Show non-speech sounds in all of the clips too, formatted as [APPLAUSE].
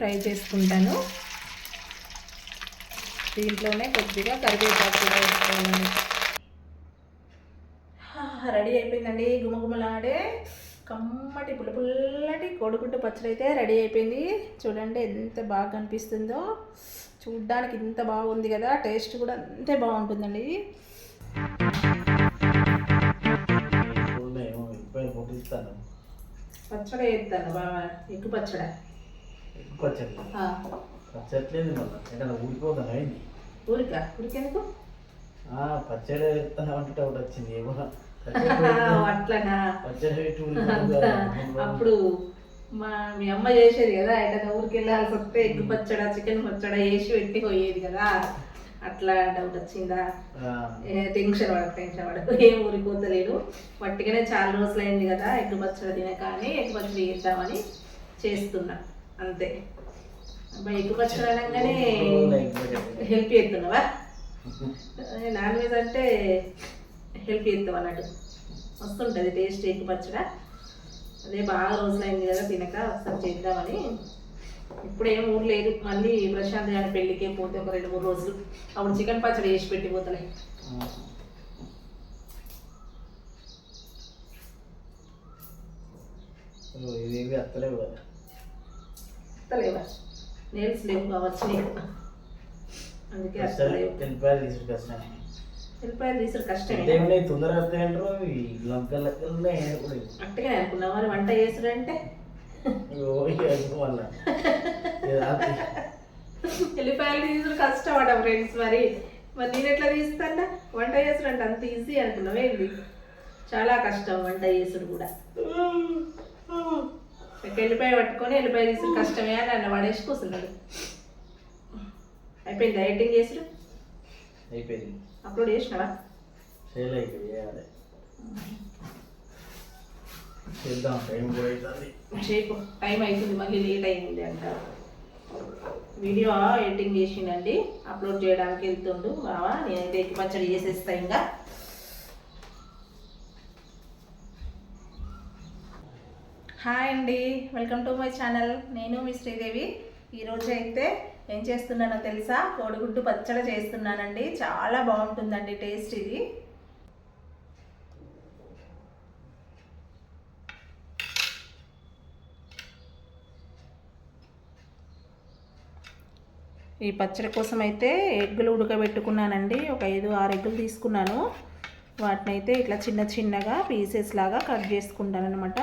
Fry చేసుకుంటాను. దీంట్లోనే కొద్దిగా కరివేపాకు కూడా వేసుకోవాలండి రెడీ అయిపోయిందండి గుమగుమలాడే. కమ్మటి పుల్ల పుల్లటి కోడిగుడ్డు పచ్చడి అయితే రెడీ అయిపోయింది. చూడండి ఎంత బాగా కనిపిస్తుందో. చూడ్డానికి ఇంత బాగుంది కదా టేస్ట్ కూడా అంతే బాగుంటుందండి. పచ్చడి వేస్తాను బాగా ఎగ్గు పచ్చడి. పచ్చడి పచ్చట్లేదు మళ్ళీ. ఎక్కడ ఊడిపోతాను ఏంటి ఊరికా? ఊరికెందుకు? ఆ, పచ్చడి అంటే ఒకటి వచ్చింది ఏమో. అట్లనా? పచ్చడి అప్పుడు మా మీ అమ్మ చేసేది కదా ఎక్కడ ఊరికి వెళ్ళాల్సి వస్తే ఎగ్ పచ్చడా చికెన్ పచ్చడా వేసి పెట్టి పోయేది కదా. అట్లా డౌట్ వచ్చిందా? టెన్షన్ పడకు టెన్షన్ పడకు. ఏం ఊరికి పోతలేదు వట్టిగానే చాలా రోజులు అయింది కదా ఎగ్ పచ్చడి తినక అని ఎగ్ పచ్చడి చేద్దామని చేస్తున్నా. అంతే. అబ్బాయి ఎగ్ పచ్చడి అనగానే హెల్ప్ చేస్తున్నావా? నాన్ వెజ్ అంటే హెల్ప్ చేస్తాం అన్నట్టు. వస్తుంటుంది టేస్ట్ ఎగ్ పచ్చడ. అదే బాగా రోజులైంది కదా తినక ఒకసారి చేద్దామని. ఇప్పుడేం ఊరు లేదు మళ్ళీ ప్రశాంత్ గారి పెళ్ళికే పోతే ఒక రెండు మూడు రోజులు. అప్పుడు చికెన్ పచ్చడి వేసి పెట్టిపోతున్నాయి ఇవి అత్తలేవు కదా. వస్తలేవా నేల్స్ లేవు కావచ్చు అందుకే సరే వస్తలేవు వెళ్ళిపోయారు తీసుకు కష్టం వెళ్ళిపోయారు తీసుడు కష్టమే. దేవుని తొందరగా వస్తాయంటారు ఈ లంకల లెక్కలనే కూడా అట్టగానే అనుకున్నావు? మరి వంట చేసుడు అంటే మళ్ళా. ఇది రాత్రి. ఎల్లిపాయలు తీసుడు కష్టపడ ఫ్రెండ్స్ మరి. మరి నేను ఎట్లా తీస్తానా? వంట చేసుడు అంటే అంత ఈజీ అనుకున్నావు చాలా కష్టం వంట చేసుడు కూడా. ఎల్లిపాయ పట్టుకొని ఎల్లిపాయ తీసుడు కష్టమే అని అన్న పడేసి కూర్చున్నాడు. అయిపోయింది డైటింగ్ చేసుడు అయిపోయింది. అప్లోడ్ చేసినావా? ఫెయిల్ అయిపోయి చేయాలి. చేద్దాం టైం కూడా అవుతుంది. చేయకు టైం అవుతుంది మళ్ళీ లేట్ అయింది అంటారు వీడియో ఎడిటింగ్ చేసిండండి అప్లోడ్ చేయడానికి వెళ్తుండు బావా నేనైతే ఎక్కి పచ్చడి చేసేస్తా ఇంకా. హాయ్ అండి వెల్కమ్ టు మై ఛానల్. నేను మీ శ్రీదేవి. ఈరోజు అయితే ఏం చేస్తున్నానో తెలుసా? కోడిగుడ్డు పచ్చడి చేస్తున్నానండి. చాలా బాగుంటుందండి టేస్ట్ ఇది. ఈ పచ్చడి కోసం అయితే ఎగ్గులు ఉడకబెట్టుకున్నానండి. ఒక ఐదు ఆరు ఎగ్గులు తీసుకున్నాను. వాటిని అయితే ఇట్లా చిన్న చిన్నగా పీసెస్ లాగా కట్ చేసుకుంటాను అనమాట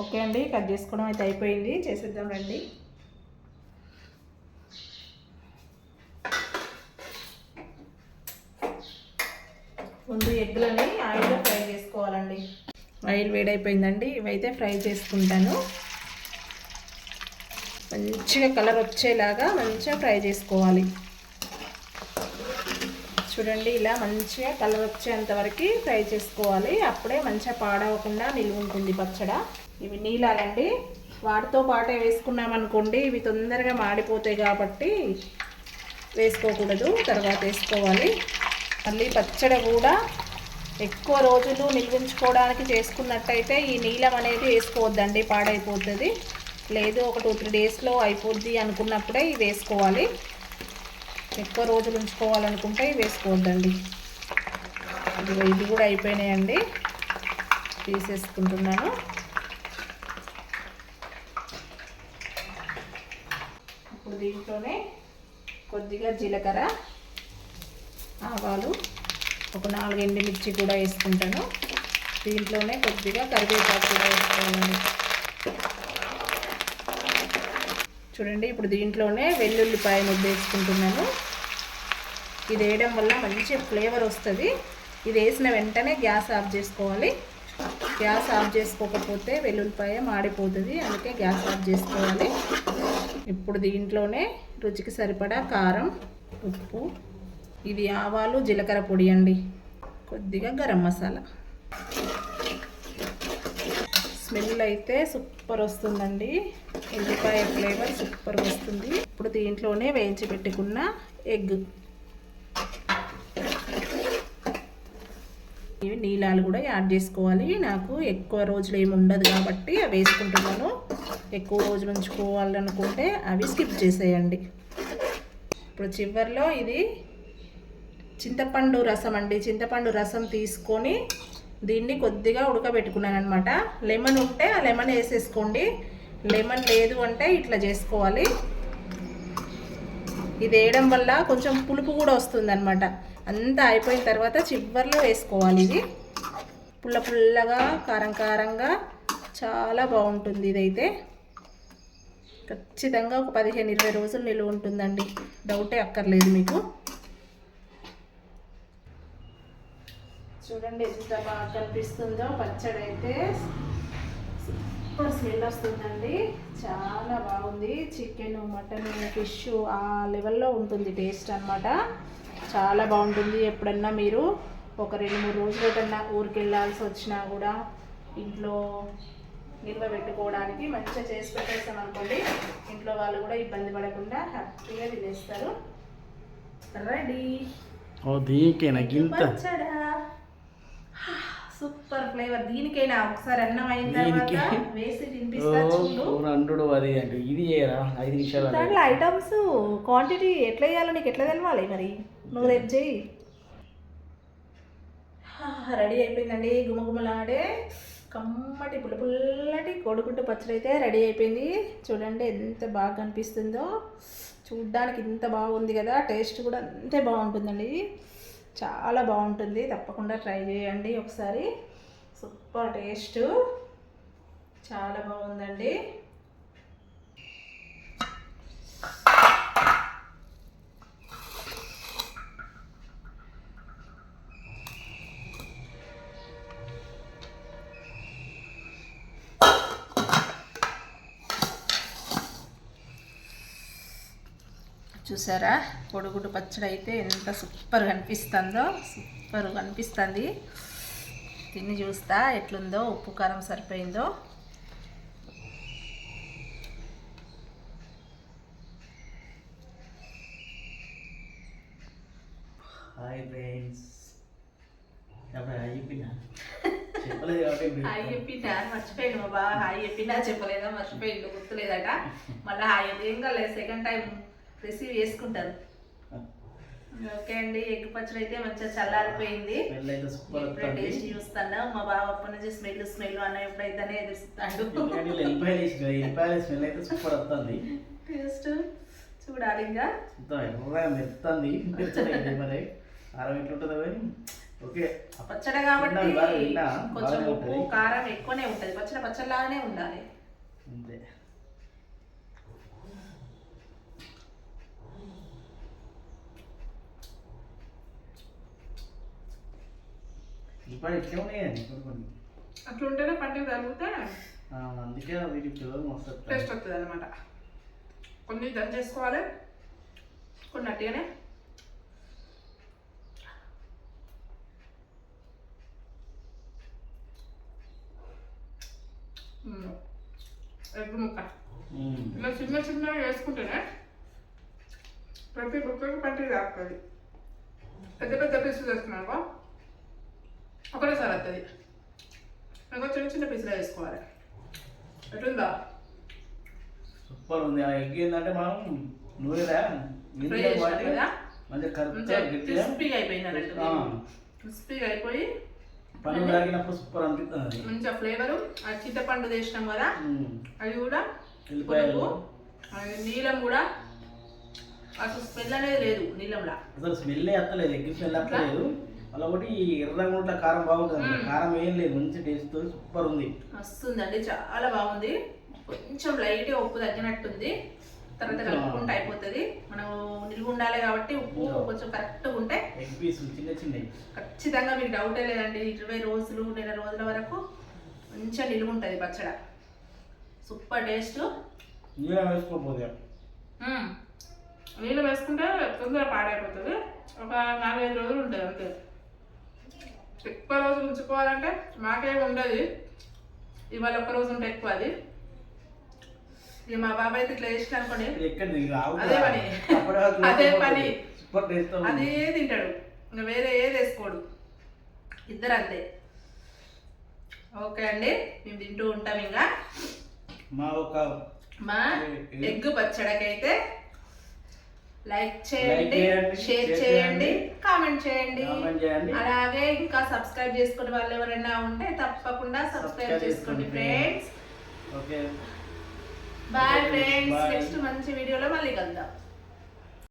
ఓకే అండి కట్ చేసుకోవడం అయితే అయిపోయింది. చేసేద్దాం రండి. ముందు ఎగ్గులని ఆయిల్లో ఫ్రై చేసుకోవాలండి. ఆయిల్ వేడైపోయిందండి ఇవైతే ఫ్రై చేసుకుంటాను. మంచిగా కలర్ వచ్చేలాగా మంచిగా ఫ్రై చేసుకోవాలి. చూడండి ఇలా మంచిగా కలర్ వచ్చేంత వరకు ఫ్రై చేసుకోవాలి. అప్పుడే మంచిగా పాడవకుండా నిలువ ఉంటుంది పచ్చడ. ఇవి నీళ్ళాలండి. వాటితో పాటే వేసుకున్నాం అనుకోండి ఇవి తొందరగా మాడిపోతాయి కాబట్టి వేసుకోకూడదు. తర్వాత వేసుకోవాలి. మళ్ళీ పచ్చడి కూడా ఎక్కువ రోజులు నిల్వించుకోవడానికి చేసుకున్నట్టయితే ఈ నీలం అనేది వేసుకోవద్దండి పాడైపోతుంది. లేదు ఒక టూ త్రీ డేస్లో అయిపోద్ది అనుకున్నప్పుడే ఇవి వేసుకోవాలి. ఎక్కువ రోజులు ఉంచుకోవాలనుకుంటే ఇవి వేసుకోవద్దండి. ఇది కూడా అయిపోయినాయండి. తీసేసుకుంటున్నాను. ఇప్పుడు దీంట్లోనే కొద్దిగా జీలకర్ర ఆవాలు ఒక నాలుగు ఎండుమిర్చి కూడా వేసుకుంటాను. దీంట్లోనే కొద్దిగా కరివేపాకు కూడా వేసుకోవాలండి. చూడండి ఇప్పుడు దీంట్లోనే వెల్లుల్లిపాయ ముద్ద వేసుకుంటున్నాను. ఇది వేయడం వల్ల మంచి ఫ్లేవర్ వస్తుంది. ఇది వేసిన వెంటనే గ్యాస్ ఆఫ్ చేసుకోవాలి. గ్యాస్ ఆఫ్ చేసుకోకపోతే వెల్లుల్లిపాయ మాడిపోతుంది. అందుకే గ్యాస్ ఆఫ్ చేసుకోవాలి. ఇప్పుడు దీంట్లోనే రుచికి సరిపడా కారం ఉప్పు ఇది ఆవాలు జీలకర్ర పొడి అండి. కొద్దిగా గరం మసాలా. స్మెల్ అయితే సూపర్ వస్తుందండి. ఎల్లిపాయ ఫ్లేవర్ సూపర్ వస్తుంది. ఇప్పుడు దీంట్లోనే వేయించి పెట్టుకున్న ఎగ్. నీళ్ళాలు కూడా యాడ్ చేసుకోవాలి. నాకు ఎక్కువ రోజులు ఏమి ఉండదు కాబట్టి అవి వేసుకుంటున్నాను. ఎక్కువ రోజులు ఉంచుకోవాలనుకుంటే అవి స్కిప్ చేసేయండి. ఇప్పుడు చివరిలో ఇది చింతపండు రసం అండి. చింతపండు రసం తీసుకొని దీన్ని కొద్దిగా ఉడకబెట్టుకున్నాను అనమాట లెమన్ ఉంటే ఆ లెమన్ వేసేసుకోండి. లెమన్ లేదు అంటే ఇట్లా చేసుకోవాలి. ఇది వేయడం వల్ల కొంచెం పులుపు కూడా వస్తుంది అనమాట అంతా అయిపోయిన తర్వాత చివర్లో వేసుకోవాలి ఇది. పుల్ల పుల్లగా కారం కారంగా చాలా బాగుంటుంది ఇదైతే. ఖచ్చితంగా ఒక పదిహేను ఇరవై రోజులు నిలువ ఉంటుందండి. డౌటే అక్కర్లేదు మీకు. చూడండి ఎంత బాగా కనిపిస్తుందో. పచ్చడి అయితే సూపర్ స్మెల్ వస్తుందండి. చాలా బాగుంది. చికెన్ మటన్ ఫిష్ ఆ లెవెల్లో ఉంటుంది టేస్ట్ అన్నమాట. చాలా బాగుంటుంది. ఎప్పుడన్నా మీరు ఒక రెండు మూడు రోజులు కన్నా ఊరికి వెళ్ళాల్సి వచ్చినా కూడా ఇంట్లో నిల్వ పెట్టుకోవడానికి మంచిగా చేసి పెట్టేస్తాం అనుకోండి. ఇంట్లో వాళ్ళు కూడా ఇబ్బంది పడకుండా హ్యాపీగా తినేస్తారు. రెడీ. దీనికేనా గింత? Super flavour. దీనికైనా? ఒకసారి అన్నం అయిన తర్వాత? వేసి తినిపిస్తా చూడు. అండు అది అంటే. ఇది ఐదు నిమిషాలు ఐటమ్స్ క్వాంటిటీ ఎట్లా వేయాలో నీకు ఎట్లా తెలవాలి మరి? నువ్వు రేపు చెయ్యి. రెడీ అయిపోయిందండి. గుమగుమలాడే కమ్మటి పుల్ల పుల్లటి కోడిగుడ్డు పచ్చడి అయితే రెడీ అయిపోయింది. చూడండి ఎంత బాగా కనిపిస్తుందో. చూడ్డానికి ఇంత బాగుంది కదా. టేస్ట్ కూడా అంతే బాగుంటుందండి. చాలా బాగుంటుంది. తప్పకుండా ట్రై చేయండి ఒకసారి. Super taste. చాలా బాగుందండి. చూసారా? పొడుగుడు పచ్చడి అయితే ఎంత సూపర్ కనిపిస్తుందో సూపర్ కనిపిస్తుంది. తిని చూస్తా ఎట్లుందో ఉప్పు కారం సరిపోయిందో. హాయ్ ఫ్రెండ్స్ హాయ్ చెప్పినా? చెప్పలేదు కాబట్టి [LAUGHS] హాయ్ చెప్పిందా మర్చిపోయిండు మా బాగా హాయ్ చెప్పినా చెప్పలేదా? మర్చిపోయిండు. గుర్తులేదట. మళ్ళీ హాయ్ ఏం కాలేదు. సెకండ్ టైం రిసీవ్ చేసుకుంటారు. ఓకే అండి ఎగ్ పచ్చడి అయితే మంచిగా చల్లారిపోయింది. ఇప్పుడే టేస్ట్ చూస్తాను? మా బావ అప్పటి నుంచి స్మెల్ స్మెల్ అన్న ఎప్పుడైతేనే ఎదురుస్తాడు. స్మెల్ అయితే సూపర్ వస్తుంది. టేస్ట్ చూడాలి ఇంకా. మెత్తంది. మరి. కారం ఎట్లుంటుందో కానీ ఓకే. పచ్చడి కాబట్టి. కొంచెం ఉప్పు. కారం ఎక్కువనే ఉంటుంది. పచ్చడి పచ్చడిలాగానే ఉండాలి. అంతే. ఎల్లిపాయలు ఇట్లే ఉన్నాయండి కొన్ని కొన్ని. అట్లుంటేనే పంటకు తగిలితే ఆ, అందుకే వీటి ఫ్లేవర్ మస్తు వస్తుంది. టేస్ట్ వస్తుంది అనమాట కొన్ని దంచి చేసుకోవాలి. కొన్ని అట్టిగానే. మ్మ్. ఎగ్ ముక్క. ఇలా చిన్న చిన్నగా వేసుకుంటేనే ప్రతి కుక్కకి పంటికి తాకుతుంది పెద్ద పెద్ద పీసులు వేసుకున్నాక ఒకటేసారి వస్తుంది ఇంకా చిన్న చిన్న పీసులు వేసుకోవాలి. ఎట్లుందా? సూపర్ ఉంది ఆ ఎగ్ ఏంటంటే మనం నూనెలా? నీళ్ళలో చేసినాం మంచిగా క్రిస్పీగా అయిపోయింది అన్నట్టు. ఆ, క్రిస్పీగా అయిపోయి తాగినప్పుడు సూపర్ అనిపిస్తుంది అది మంచిగా ఫ్లేవరు. ఆ చింతపండు వేసినాం కదా. అది కూడా పులుపు నీలం కూడా. అసలు స్మెల్ అనేది లేదు నీలంలా. అసలు స్మెల్ ఎత్తలేదు ఎగ్ స్మెల్ అలా ఒకటి ఎర్రగా ఉంటే కారం బాగుంటుంది. కారం ఏం లేదు మంచి టేస్ట్ సూపర్ ఉంది. వస్తుందండి చాలా బాగుంది. కొంచెం లైట్గా ఉప్పు తగ్గినట్టుంది. తర్వాత కలుపుకుంటే అయిపోతుంది. మనం నిల్వ ఉండాలి కాబట్టి ఉప్పు కొంచెం కరెక్ట్గా ఉంటే చిన్న చిన్నవి. ఖచ్చితంగా మీకు డౌటే లేదండి. ఇరవై రోజులు నెల రోజుల వరకు మంచిగా నిల్వ ఉంటుంది పచ్చడ. సూపర్ టేస్ట్ నీళ్ళ వేసుకోకపోతే? నీళ్ళు వేసుకుంటే తొందర పాడైపోతుంది. ఒక నాలుగైదు రోజులు ఉంటుంది అంతే. ఎక్కువ రోజులు ఉంచుకోవాలంటే మాకేం ఉండదు. ఇవాళ ఒక్క రోజు ఉంటే ఎక్కువ అది. ఇక మా బాబాయ్ అయితే ఇట్లా చేసిన అనుకోండి? అదే పని. అది పని. అదే తింటాడు. ఇంకా వేరే ఏది వేసుకోడు. ఇద్దరు అంతే. ఓకే అండి. మేము తింటూ ఉంటాం ఇంకా. మా ఒక మా ఎగ్ పచ్చడికైతే లైక్ చేయండి షేర్ చేయండి కామెంట్ చేయండి. అలాగే ఇంకా సబ్స్క్రైబ్ చేసుకునే వాళ్ళు ఎవరైనా ఉంటే తప్పకుండా సబ్స్క్రైబ్ చేసుకోండి friends okay bye friends. Next మంచి వీడియోలో మళ్ళీ కలుద్దాం.